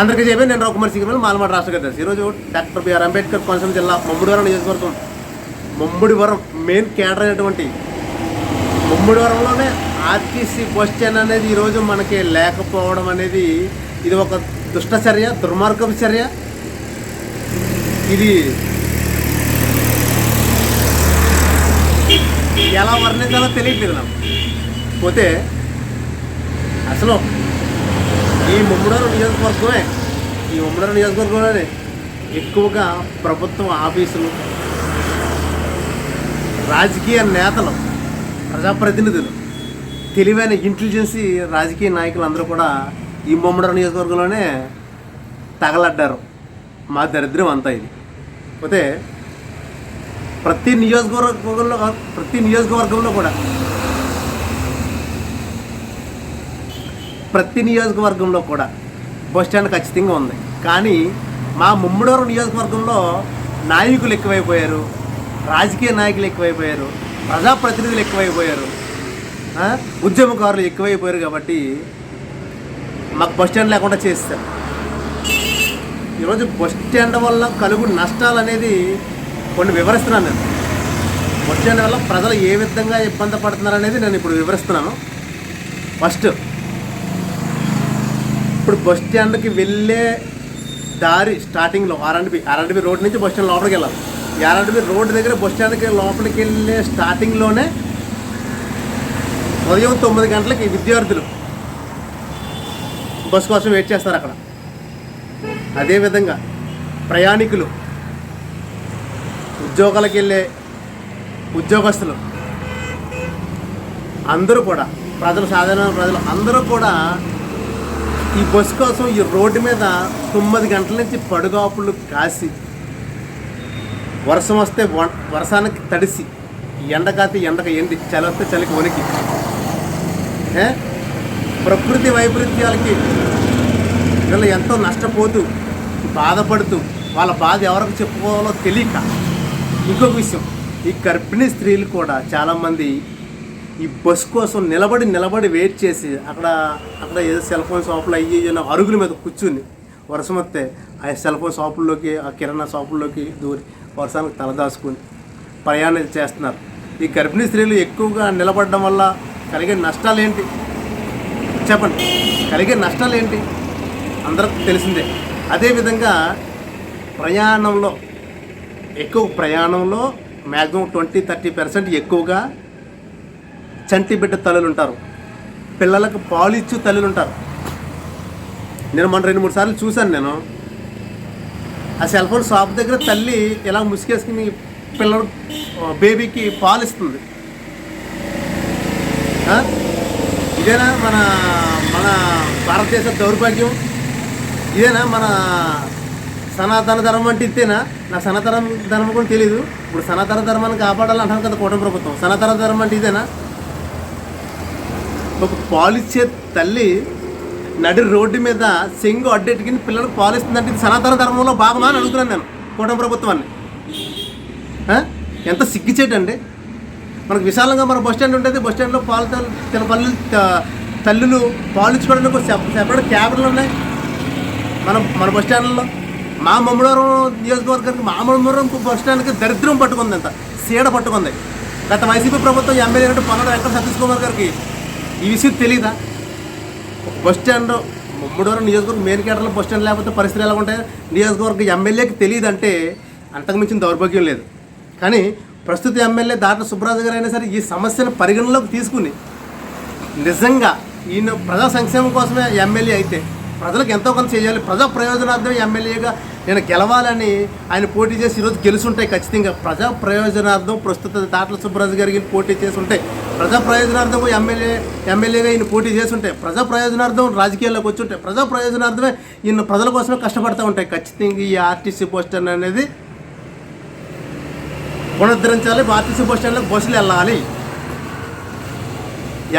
అందరికీ చెప్పి నేను రఘుమర్ సింగ్ మాలమాడ రాష్ట్ర కార్యదర్శి. ఈరోజు డాక్టర్ బిఆర్ అంబేద్కర్ కోనసీమ జిల్లా మమ్ముడివరం నియోజకవర్గం మమ్ముడివరం మెయిన్ కేడర్ అయినటువంటి మమ్ముడివరంలోనే ఆర్టీసీ బస్ స్టాండ్ అనేది ఈరోజు మనకి లేకపోవడం అనేది ఇది ఒక దుష్ట చర్య దుర్మార్గపు చర్య. ఇది ఎలా వర్ణించాలో తెలియట్లేదు నాకు. పోతే అసలు ఈ ముమ్మడారు నియోజకవర్గమే ఈ ముమ్మడవరం నియోజకవర్గంలోనే ఎక్కువగా ప్రభుత్వం ఆఫీసులు రాజకీయ నేతలు ప్రజాప్రతినిధులు తెలివైన ఇంటెలిజెన్సీ రాజకీయ నాయకులు అందరూ కూడా ఈ ముమ్మడారు నియోజకవర్గంలోనే తగలడ్డారు. మా దరిద్రం అంతా ఇది. పోతే ప్రతి నియోజకవర్గంలో ప్రతి నియోజకవర్గంలో కూడా ప్రతి నియోజకవర్గంలో కూడా బస్ స్టాండ్ ఖచ్చితంగా ఉంది. కానీ మా ముమ్మడవరం నియోజకవర్గంలో నాయకులు ఎక్కువైపోయారు రాజకీయ నాయకులు ఎక్కువైపోయారు ప్రజాప్రతినిధులు ఎక్కువైపోయారు ఉద్యమకారులు ఎక్కువైపోయారు కాబట్టి మాకు బస్ స్టాండ్ లేకుండా చేస్తారు ఈరోజు బస్ స్టాండ్ వల్ల కలుగు నష్టాలు అనేది కొన్ని వివరిస్తున్నాను నేను. బస్ స్టాండ్ వల్ల ప్రజలు ఏ విధంగా ఇబ్బంది పడుతున్నారు అనేది నేను ఇప్పుడు వివరిస్తున్నాను. ఫస్ట్ ఇప్పుడు బస్ స్టాండ్కి వెళ్ళే దారి స్టార్టింగ్లో ఆర్ఎండ్బి ఆర్ఎండ్బి రోడ్ నుంచి బస్ స్టాండ్ లోపలికి వెళ్ళాలి. ఆర్ఎండ్బి రోడ్ దగ్గర బస్ స్టాండ్కి లోపలికి వెళ్ళే స్టార్టింగ్లోనే ఉదయం తొమ్మిది గంటలకి విద్యార్థులు బస్ కోసం వెయిట్ చేస్తారు అక్కడ. అదేవిధంగా ప్రయాణికులు ఉద్యోగాలకు వెళ్ళే ఉద్యోగస్తులు అందరూ కూడా ప్రజలు సాధారణ ప్రజలు అందరూ కూడా ఈ బస్సు కోసం ఈ రోడ్డు మీద తొమ్మిది గంటల నుంచి పడుగాపులు కాసి వర్షం వస్తే వ- వర్షానికి తడిసి ఎండ కాతే ఎండక ఎండి చలి వస్తే చలికి వణికి ఏ? ప్రకృతి వైపరీత్యాలకి వీళ్ళు ఎంతో నష్టపోతూ బాధపడుతూ వాళ్ళ బాధ ఎవరికి చెప్పుకోవాలో తెలియక ఇంకొక విషయం ఈ గర్భిణీ స్త్రీలు కూడా చాలామంది ఈ బస్ కోసం నిలబడి నిలబడి వెయిట్ చేసి అక్కడ అక్కడ ఏదో సెల్ ఫోన్ షాపులు అయ్యి అరుగుల మీద కూర్చుని వర్షం వస్తే ఆ సెల్ ఫోన్ షాపుల్లోకి ఆ కిరాణా షాపుల్లోకి దూరి వర్షానికి తలదాచుకుని ప్రయాణం చేస్తున్నారు. ఈ గర్భిణీ స్త్రీలు ఎక్కువగా నిలబడడం వల్ల కలిగే నష్టాలు ఏంటి? చెప్పండి. కలిగే నష్టాలు ఏంటి? అందరికి తెలిసిందే. అదేవిధంగా ప్రయాణంలో ఎక్కువ ప్రయాణంలో మ్యాక్సిమం ట్వంటీ థర్టీ పర్సెంట్ ఎక్కువగా చంటి బిడ్డ తల్లులు ఉంటారు పిల్లలకు పాలు ఇచ్చు తల్లులు ఉంటారు నేను మన రెండు మూడు సార్లు చూశాను నేను. ఆ సెల్ ఫోన్ షాప్ దగ్గర తల్లి ఇలా ముసుకేసుకుని పిల్లడు బేబీకి పాలు ఇస్తుంది ఇదేనా మన మన భారతదేశ దౌర్భాగ్యం? ఇదేనా మన సనాతన ధర్మం అంటే ఇంతేనా? నా సనాతన ధర్మం కూడా తెలియదు ఇప్పుడు సనాతన ధర్మాన్ని కాపాడాలంటారు కదా కూటమి ప్రభుత్వం. సనాతన ధర్మం అంటే ఇదేనా? ఒక పాలిచ్చే తల్లి నడి రోడ్డు మీద సెంగు అడ్డెట్టుకుని పిల్లలకు పాలిస్తుందంటే ఇది సనాతన ధర్మంలో భాగమా అని అడుగుతున్నాను నేను కూటమి ప్రభుత్వాన్ని. ఎంత సిగ్గిచేటండి మనకు విశాలంగా మన బస్ స్టాండ్ ఉంటుంది. బస్ స్టాండ్లో పాలు తన తిన పళ్ళు తల్లులు పాలు ఇచ్చుకోవడానికి ఒక సెపరేట్ క్యాబ్లు ఉన్నాయి. మన మన బస్ స్టాండ్లో మా మమ్మడవరం నియోజకవర్గానికి మా మమ్మడవరం బస్ స్టాండ్కి దరిద్రం పట్టుకుంది అంత. సీడ పట్టుకుంది. గత వైసీపీ ప్రభుత్వం ఎమ్మెల్యే పన్నెండు పొన్నడ వెంకట సతీష్ కుమార్ గారికి ఈ విషయం తెలీదా? బస్ స్టాండ్ ముమ్మడవరం నియోజకవర్గం మెయిన్ కేటర్లో బస్ స్టాండ్ లేకపోతే పరిస్థితులు ఎలా ఉంటాయి నియోజకవర్గ ఎమ్మెల్యేకి తెలియదంటే అంతకుమించిన దౌర్భాగ్యం లేదు. కానీ ప్రస్తుత ఎమ్మెల్యే దాట సుబ్రాజు గారు అయినా సరే ఈ సమస్యను పరిగణలోకి తీసుకుని నిజంగా ఈయన ప్రజా సంక్షేమం కోసమే ఎమ్మెల్యే అయితే ప్రజలకు ఎంతో కొంత చేయాలి. ప్రజా ప్రయోజనార్థం ఎమ్మెల్యేగా నేను గెలవాలని ఆయన పోటీ చేసి ఈరోజు గెలుచుంటాయి ఖచ్చితంగా ప్రజా ప్రయోజనార్థం ప్రస్తుత దాట్ల సుబ్బరాజు గారికి పోటీ చేసి ఉంటాయి ప్రజా ప్రయోజనార్థం ఎమ్మెల్యే ఎమ్మెల్యేగా ఈయన పోటీ చేసి ఉంటాయి ప్రజా ప్రయోజనార్థం రాజకీయాల్లోకి వచ్చి ఉంటాయి ప్రజా ప్రయోజనార్థమే ఈయన ప్రజల కోసమే కష్టపడుతూ ఉంటాయి ఖచ్చితంగా ఈ ఆర్టీసీ పోస్టర్ అనేది పునరుద్ధరించాలి ఆర్టీసీ బస్ స్టాండ్లకు బస్సులు వెళ్ళాలి.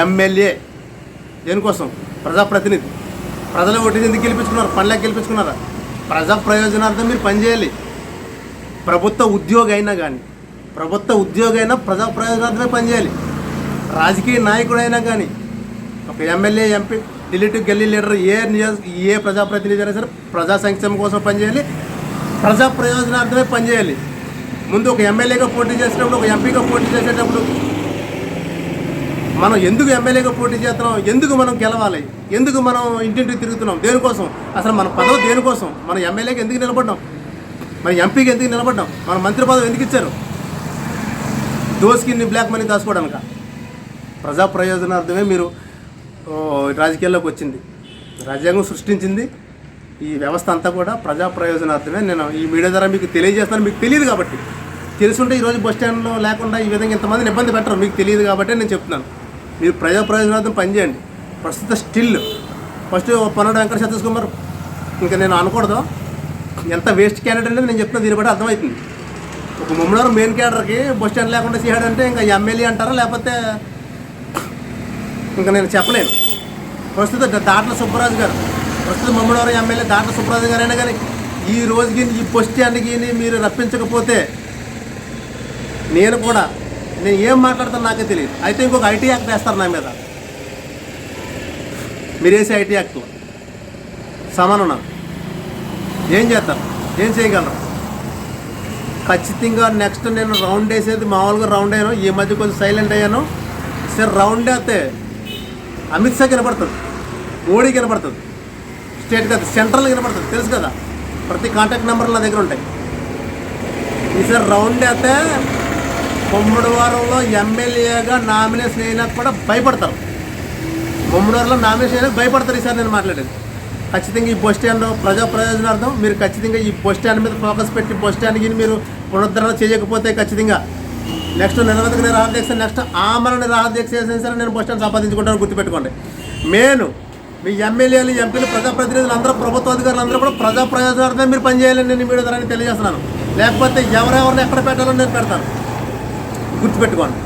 ఎమ్మెల్యే దేనికోసం? ప్రజాప్రతినిధి. ప్రజలు ఓటు ఎందుకు గెలిపించుకున్నారు? పనులకు గెలిపించుకున్నారా? ప్రజా ప్రయోజనార్థం మీరు పనిచేయాలి ప్రభుత్వ ఉద్యోగి అయినా కానీ ప్రభుత్వ ఉద్యోగి అయినా ప్రజా ప్రయోజనార్థమే పనిచేయాలి రాజకీయ నాయకుడైనా కానీ ఒక ఎమ్మెల్యే ఎంపీ ఢిల్లీ గల్లీ లీడర్ ఏ నియోజ ఏ ప్రజాప్రతినిధి అయినా సరే ప్రజా సంక్షేమం కోసం పనిచేయాలి ప్రజా ప్రయోజనార్థమే పనిచేయాలి ముందు ఒక ఎమ్మెల్యేగా పోటీ చేసేటప్పుడు ఒక ఎంపీగా పోటీ చేసేటప్పుడు మనం ఎందుకు ఎమ్మెల్యేగా పోటీ చేస్తున్నాం? ఎందుకు మనం గెలవాలి? ఎందుకు మనం ఇంటింటికి తిరుగుతున్నాం? దేనికోసం? అసలు మన పదవి దేనికోసం? మన ఎమ్మెల్యేకి ఎందుకు నిలబడ్డాం? మన ఎంపీకి ఎందుకు నిలబడ్డాం? మన మంత్రి పదవి ఎందుకు ఇచ్చారు? దోసుకిన్ని బ్లాక్ మనీ దాచుకోవడానిక? ప్రజా ప్రయోజనార్థమే మీరు రాజకీయాల్లోకి వచ్చింది. రాజ్యాంగం సృష్టించింది. ఈ వ్యవస్థ అంతా కూడా ప్రజా ప్రయోజనార్థమే. నేను ఈ మీడియా ద్వారా మీకు తెలియజేస్తాను. మీకు తెలియదు కాబట్టి. తెలుసుంటే ఈరోజు బస్ స్టాండ్లో లేకుండా ఈ విధంగా ఇంతమందిని ఇబ్బంది పెట్టరు. మీకు తెలియదు కాబట్టి నేను చెప్తున్నాను. మీరు ప్రజా ప్రయోజనార్థం పనిచేయండి. ప్రస్తుత స్టిల్ ఫస్ట్ పన్నెండు వెంకట సతీష్ కుమార్ ఇంకా నేను అనకూడదు. ఎంత వేస్ట్ క్యాండిడేట్ అనేది నేను చెప్తున్నా దీన్ని బట్టి అర్థమవుతుంది. ఒక ముమ్మడారు మెయిన్ క్యాడర్కి బస్ స్టాండ్ లేకుండా చేయడంటే ఇంకా ఎమ్మెల్యే అంటారా లేకపోతే ఇంకా నేను చెప్పలేను. ప్రస్తుత దాట్ల సుబ్బరాజు గారు ప్రస్తుత మమ్మడవరం ఎమ్మెల్యే దాట్ల సుబ్బరాజు గారైనా కానీ ఈ రోజుకి ఈ బస్ స్టాండ్కి మీరు రప్పించకపోతే నేను కూడా నేను ఏం మాట్లాడతాను నాకే తెలియదు. అయితే ఇంకొక ఐటీ యాక్ట్ వేస్తారు నా మీద. మీరు వేసే ఐటీ యాక్ట్ సమానం నాకు. ఏం చేస్తారు? ఏం చేయగలరు? ఖచ్చితంగా నెక్స్ట్ నేను రౌండ్ వేసేది మామూలుగా రౌండ్ అయ్యాను. ఈ మధ్య కొంచెం సైలెంట్ అయ్యాను. సరే రౌండ్ అయితే అమిత్ షా కనపడుతుంది. మోడీ కనపడుతుంది. స్టేట్ కదా సెంట్రల్ కనపడుతుంది. తెలుసు కదా? ప్రతి కాంటాక్ట్ నెంబర్లు నా దగ్గర ఉంటాయి. ఈసారి రౌండ్ అయితే ముమ్మడివారంలో ఎమ్మెల్యేగా నామినేషన్ అయినా కూడా భయపడతారు. ముమ్మడివారంలో నామినేషన్ అయినా భయపడతారు ఈసారి నేను మాట్లాడేది. ఖచ్చితంగా ఈ బస్ స్టాండ్ ప్రజా ప్రయోజనార్థం మీరు ఖచ్చితంగా ఈ బస్ స్టాండ్ మీద ఫోకస్ పెట్టి బస్ స్టాండ్కి మీరు పునరుద్ధరణ చేయకపోతే ఖచ్చితంగా నెక్స్ట్ నిరవధిక నిరాహారదీక్ష నెక్స్ట్ ఆమరణ నిరాహారదీక్ష చేసిన సరే నేను బస్ స్టాండ్ సంపాదించుకుంటాను గుర్తుపెట్టుకోండి. నేను మీ ఎమ్మెల్యేలు ఎంపీలు ప్రజాప్రతినిధులు అందరూ ప్రభుత్వ అధికారులు అందరూ కూడా ప్రజా ప్రయోజనార్థమే మీరు పనిచేయాలని నేను మీడియా ద్వారా తెలియజేస్తున్నాను. లేకపోతే ఎవరెవరిని ఎక్కడ పెట్టాలో నేను పెడతాను. గుర్తుపెట్టుకోండి.